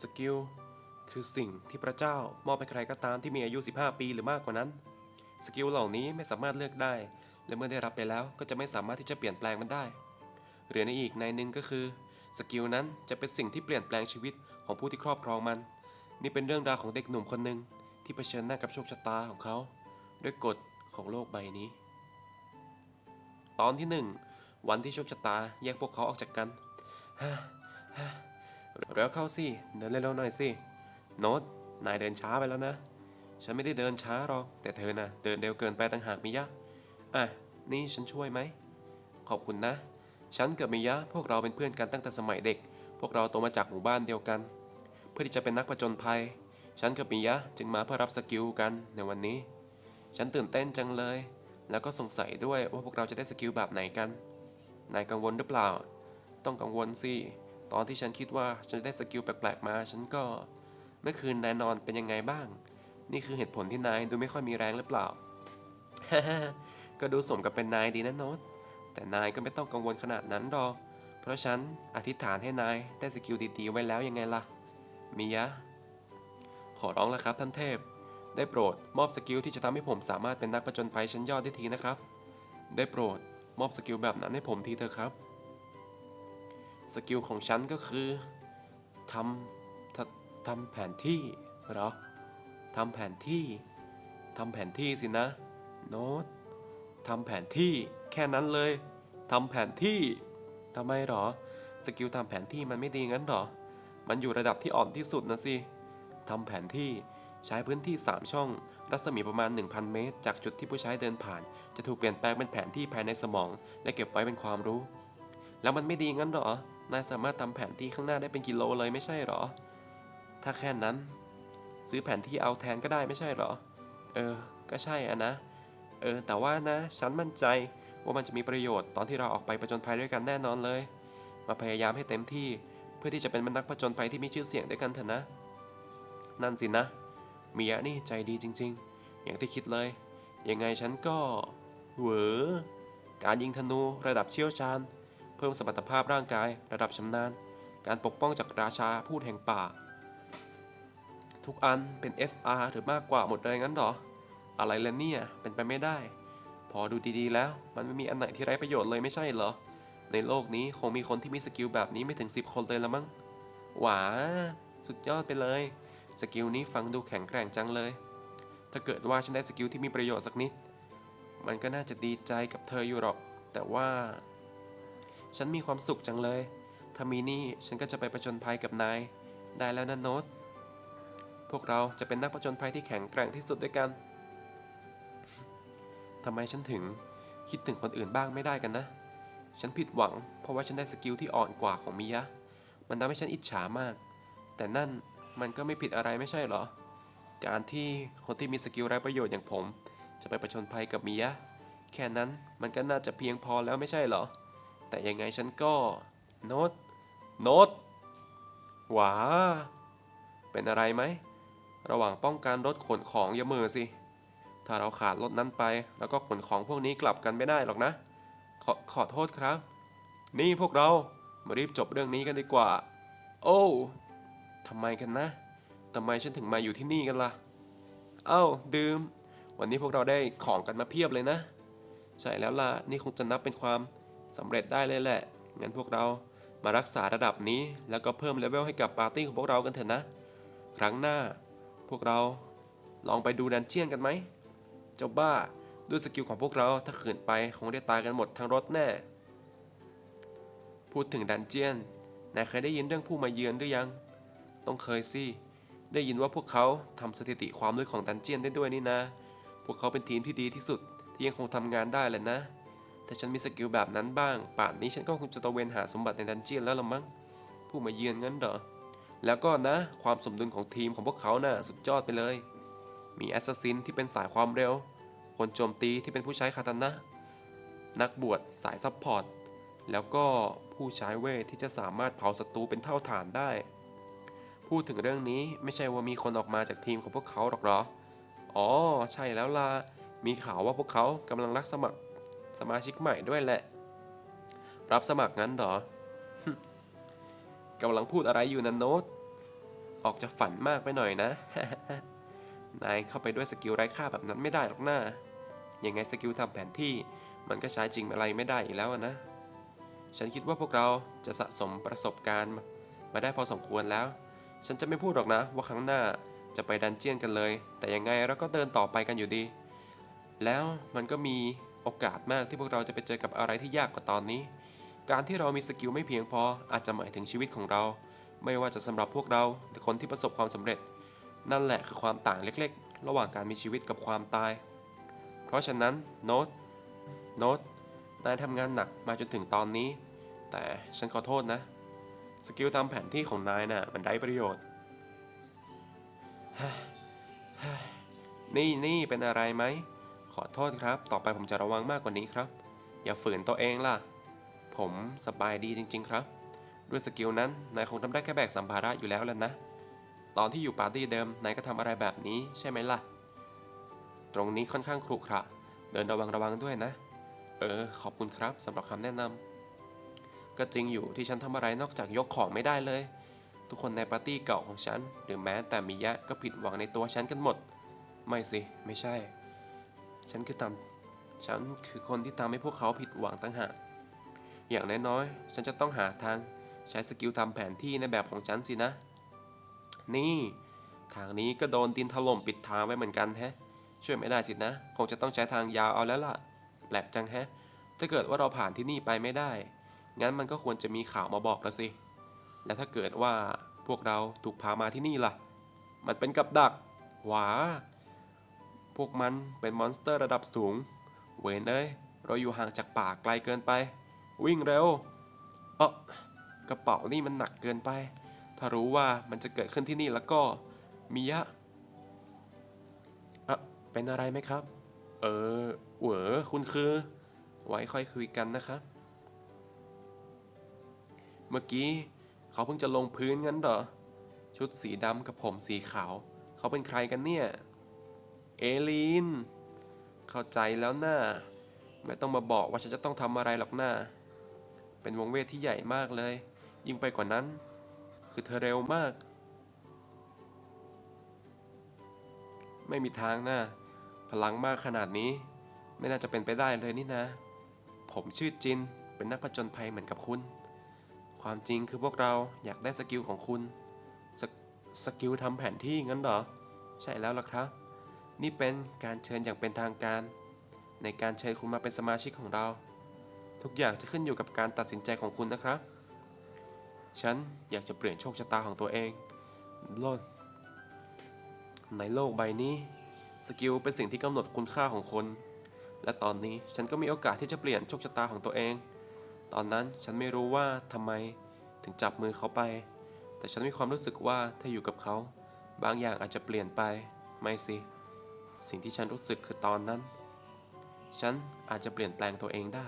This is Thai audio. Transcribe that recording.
สกิลคือสิ่งที่พระเจ้ามอบให้ใครก็ตามที่มีอายุ 15 ปีหรือมากกว่านั้น สกิลเหล่านี้ไม่สามารถเลือกได้ และเมื่อได้รับไปแล้วก็จะไม่สามารถที่จะเปลี่ยนแปลงมันได้ หรือในอีกในหนึ่งก็คือ สกิลนั้นจะเป็นสิ่งที่เปลี่ยนแปลงชีวิตของผู้ที่ครอบครองมัน นี่เป็นเรื่องราวของเด็กหนุ่มคนหนึ่งที่เผชิญหน้ากับโชคชะตาของเขา ด้วยกฎของโลกใบนี้ ตอนที่หนึ่งวันที่โชคชะตาแยกพวกเขาออกจากกัน เร็วเข้าสิเดินเร็วๆหน่อยสิโน้ตนายเดินช้าไปแล้วนะ ฉันไม่ได้เดินช้าหรอก แต่เธอน่ะเดินเร็วเกินไปต่างหากมิยะ อะ นี่ฉันช่วยไหม ขอบคุณนะ ฉันกับมิยะ พวกเราเป็นเพื่อนกันตั้งแต่สมัยเด็ก พวกเราโตมาจากหมู่บ้านเดียวกัน เพื่อที่จะเป็นนักผจญภัย ฉันกับมิยะจึงมาเพื่อรับสกิลกันในวันนี้ ฉันตื่นเต้นจังเลย แล้วก็สงสัยด้วยว่าพวกเราจะได้สกิลแบบไหนกัน นายกังวลหรือเปล่า ต้องกังวลสิ ตอนที่ฉันคิดว่าฉันจะได้สกิลแปลกๆมา ฉันก็เมื่อคืนนายนอนเป็นยังไงบ้าง นี่คือเหตุผลที่นายดูไม่ค่อยมีแรงหรือเปล่า ก็ดูสมกับเป็นนายดีนะโน้ตแต่นายก็ไม่ต้องกังวลขนาดนั้นหรอก เพราะฉันอธิษฐานให้นายได้สกิลดีๆไว้แล้วยังไงล่ะมิยะ ขอร้องแล้วครับท่านเทพ ได้โปรดมอบสกิลที่จะทำให้ผมสามารถเป็นนักผจญภัยชั้นยอดได้ทีนะครับ ได้โปรดมอบสกิลแบบนั้นให้ผมทีเถอะครับ สกิลของฉันก็คือทำทำทำแผนที่เหรอทำแผนที่ทำแผนที่สินะโน้ตทำแผนที่แค่นั้นเลยทำแผนที่ทำไมหรอ สกิลทำแผนที่มันไม่ดีงั้นหรอ มันอยู่ระดับที่อ่อนที่สุดนะสิทำแผนที่ใช้พื้นที่ 3 ช่อง รัศมีประมาณ 1,000 เมตร จากจุดที่ผู้ใช้เดินผ่าน จะถูกเปลี่ยนแปลงเป็นแผนที่ภายในสมอง และเก็บไว้เป็นความรู้ แล้วมันไม่ดีงั้นหรอ นายสามารถทำแผนที่ข้างหน้าได้เป็นกิโลเลยไม่ใช่หรอ ถ้าแค่นั้น ซื้อแผนที่เอาแทนก็ได้ไม่ใช่หรอ เออ ก็ใช่อะนะ เออ แต่ว่านะ ฉันมั่นใจว่ามันจะมีประโยชน์ตอนที่เราออกไปประจนภัยด้วยกันแน่นอนเลย มาพยายามให้เต็มที่เพื่อที่จะเป็นนักผจญภัยที่มีชื่อเสียงด้วยกันเถอะนะ นั่นสินะมียะนี่ใจดีจริง ๆ อย่างที่คิดเลย ยังไงฉันก็เหวอการยิงธนูระดับเชี่ยวชาญ เพิ่มสมรรถภาพร่างกายระดับชำนาญ การปกป้องจากราชาพูดแห่งป่า ทุกอันเป็น SR หรือมากกว่าหมดเลยงั้นหรอ อะไรล่ะเนี่ย เป็นไปไม่ได้ พอดูดีๆแล้ว มันไม่มีอันไหนที่ไร้ประโยชน์เลยไม่ใช่เหรอ ในโลกนี้คงมีคนที่มีสกิลแบบนี้ไม่ถึง 10 คนเลยละมั้ง หวา สุดยอดไปเลย สกิลนี้ฟังดูแข็งแกร่งจังเลย ถ้าเกิดว่าฉันได้สกิลที่มีประโยชน์สักนิด มันก็น่าจะดีใจกับเธออยู่หรอก แต่ว่า ฉันมีความสุขจังเลย ถ้ามีนี่ฉันก็จะไปประจนภัยกับนาย ได้แล้วนะโน้ต พวกเราจะเป็นนักประจนภัยที่แข็งแกร่งที่สุดด้วยกัน ทำไมฉันถึงคิดถึงคนอื่นบ้างไม่ได้กันนะ ฉันผิดหวัง เพราะว่าฉันได้สกิลที่อ่อนกว่าของมิยะ มันทำให้ฉันอิจฉามาก แต่นั่นมันก็ไม่ผิดอะไรไม่ใช่เหรอ การที่คนที่มีสกิลไร้ประโยชน์อย่างผม จะไปประชนภัยกับมิยะ แค่นั้นมันก็น่าจะเพียงพอแล้วไม่ใช่เหรอ แต่ยังไงฉันก็ โน้ต โน้ต หวา เป็นอะไรไหม ระหว่างป้องกันรถขนของอย่ามือสิ ถ้าเราขาดรถนั้นไป แล้วก็ขนของพวกนี้กลับกันไม่ได้หรอกนะ ขอขอโทษครับ นี่พวกเรา มารีบจบเรื่องนี้กันดีกว่า โอ้ทำไมกันนะทำไมฉันถึงมาอยู่ที่นี่กันล่ะ เอ้า ดื่ม วันนี้พวกเราได้ของกันมาเพียบเลยนะ ใช่แล้วล่ะ นี่คงจะนับเป็นความ สำเร็จได้เลยแหละ งั้นพวกเรามารักษาระดับนี้แล้วก็เพิ่มเลเวลให้กับปาร์ตี้ของพวกเรากันเถอะนะ ครั้งหน้า พวกเราลองไปดูดันเจียนกันไหม เจ้าบ้าด้วยสกิลของพวกเราถ้าขืนไปคงได้ตายกันหมดทั้งรถแน่ พูดถึงดันเจียนนายเคยได้ยินเรื่องผู้มาเยือนหรือยัง ต้องเคยสิ ได้ยินว่าพวกเขาทำสถิติความลึกของดันเจียนได้ด้วยนี่นะ พวกเขาเป็นทีมที่ดีที่สุดที่ยังคงทำงานได้แหละนะ ถ้าฉันมีสกิลแบบนั้นบ้าง ป่านนี้ฉันก็คงจะตะเวนหาสมบัติในดันเจียนแล้วละมั้ง ผู้มาเยือนงั้นเหรอ แล้วก็นะ ความสมดุลของทีมของพวกเขาน่ะสุดยอดไปเลย มีแอสซัสซินที่เป็นสายความเร็ว คนโจมตีที่เป็นผู้ใช้คาตานะ นักบวชสายซัพพอร์ต แล้วก็ผู้ใช้เวทที่จะสามารถเผาศัตรูเป็นเท่าฐานได้ พูดถึงเรื่องนี้ไม่ใช่ว่ามีคนออกมาจากทีมของพวกเขาหรอกเหรอ อ๋อ ใช่แล้วล่ะ มีข่าวว่าพวกเขากำลังรับสมัคร สมาชิกใหม่ด้วยแหละ รับสมัครงั้นหรอกำลังพูดอะไรอยู่นะโน้ต ออกจะฝันมากไปหน่อยนะ นายเข้าไปด้วยสกิลไร้ค่าแบบนั้นไม่ได้หรอกหนะยังไงสกิลทำแผนที่มันก็ใช้จริงอะไรไม่ได้อีกแล้วนะ ฉันคิดว่าพวกเราจะสะสมประสบการณ์มาได้พอสมควรแล้ว ฉันจะไม่พูดหรอกนะว่าครั้งหน้าจะไปดันเจียนกันเลย แต่ยังไงเราก็เดินต่อไปกันอยู่ดี แล้วมันก็มี โอกาสมากที่พวกเราจะไปเจอกับอะไรที่ยากกว่าตอนนี้ การที่เรามีสกิลไม่เพียงพออาจจะหมายถึงชีวิตของเรา ไม่ว่าจะสำหรับพวกเราหรือคนที่ประสบความสำเร็จ นั่นแหละคือความต่างเล็กๆ ระหว่างการมีชีวิตกับความตาย เพราะฉะนั้นโน้ตโน้ตนายทำงานหนักมาจนถึงตอนนี้ แต่ฉันขอโทษนะ สกิลทำแผนที่ของนายน่ะมันไร้ประโยชน์ นี่นี่เป็นอะไรไหม ขอโทษครับ ต่อไปผมจะระวังมากกว่านี้ครับ อย่าฝืนตัวเองล่ะ ผมสบายดีจริง ๆ ครับ ด้วยสกิลนั้น นายคงทำได้แค่แบกสัมภาระอยู่แล้วแล้วนะ ตอนที่อยู่ปาร์ตี้เดิม นายก็ทำอะไรแบบนี้ใช่ไหมล่ะ ตรงนี้ค่อนข้างขรุขระ เดินระวังระวังด้วยนะ เออ ขอบคุณครับสำหรับคำแนะนำก็จริงอยู่ที่ฉันทำอะไรนอกจากยกของไม่ได้เลย ทุกคนในปาร์ตี้เก่าของฉัน หรือแม้แต่มิยะก็ผิดหวังในตัวฉันกันหมด ไม่สิ ไม่ใช่ ฉันคือทำฉันคือคนที่ทำให้พวกเขาผิดหวังตั้งหาก อย่างน้อยๆ ฉันจะต้องหาทางใช้สกิลทำแผนที่ในแบบของฉันสินะ นี่ ทางนี้ก็โดนดินถล่มปิดทางไว้เหมือนกันแฮะ ช่วยไม่ได้สินะ คงจะต้องใช้ทางยาวเอาแล้วล่ะ แปลกจังแฮะ ถ้าเกิดว่าเราผ่านที่นี่ไปไม่ได้ งั้นมันก็ควรจะมีข่าวมาบอกแล้วสิ แล้วถ้าเกิดว่าพวกเราถูกพามาที่นี่ล่ะ มันเป็นกับดัก หวา พวกมันเป็นมอนสเตอร์ระดับสูง เวนเอ้ย เราอยู่ห่างจากป่าไกลเกินไป วิ่งเร็ว เออกระเป๋านี่มันหนักเกินไป ถ้ารู้ว่ามันจะเกิดขึ้นที่นี่แล้วก็ มิยะเอะเป็นอะไรไหมครับ เออเหวอคุณคือ ไว้ค่อยคุยกันนะครับ เมื่อกี้เขาเพิ่งจะลงพื้นงั้นเหรอ ชุดสีดำกับผมสีขาว เขาเป็นใครกันเนี่ย เอลีน เข้าใจแล้วนะ่าไม่ต้องมาบอกว่าฉันจะต้องทำอะไรหรอกนะ่าเป็นวงเวทที่ใหญ่มากเลย ยิ่งไปกว่านั้น คือเธอเร็วมาก ไม่มีทางนะพลังมากขนาดนี้ ไม่น่าจะเป็นไปได้เลยนี่นะ ผมชื่อจิน เป็นนักผจญภัยเหมือนกับคุณ ความจริงคือพวกเราอยากได้สกิลของคุณสกสกิลทำแผนที่งั้นเหรอ ใช่แล้วล่ะครับ นี่เป็นการเชิญอย่างเป็นทางการ ในการเชิญคุณมาเป็นสมาชิกของเรา ทุกอย่างจะขึ้นอยู่กับการตัดสินใจของคุณนะครับ ฉันอยากจะเปลี่ยนโชคชะตาของตัวเองโลกในโลกใบนี้ สกิลเป็นสิ่งที่กำหนดคุณค่าของคน และตอนนี้ฉันก็มีโอกาสที่จะเปลี่ยนโชคชะตาของตัวเอง ตอนนั้นฉันไม่รู้ว่าทำไมถึงจับมือเขาไป แต่ฉันมีความรู้สึกว่าถ้าอยู่กับเขา บางอย่างอาจจะเปลี่ยนไป ไม่สิ สิ่งที่ฉันรู้สึกคือตอนนั้น ฉันอาจจะเปลี่ยนแปลงตัวเองได้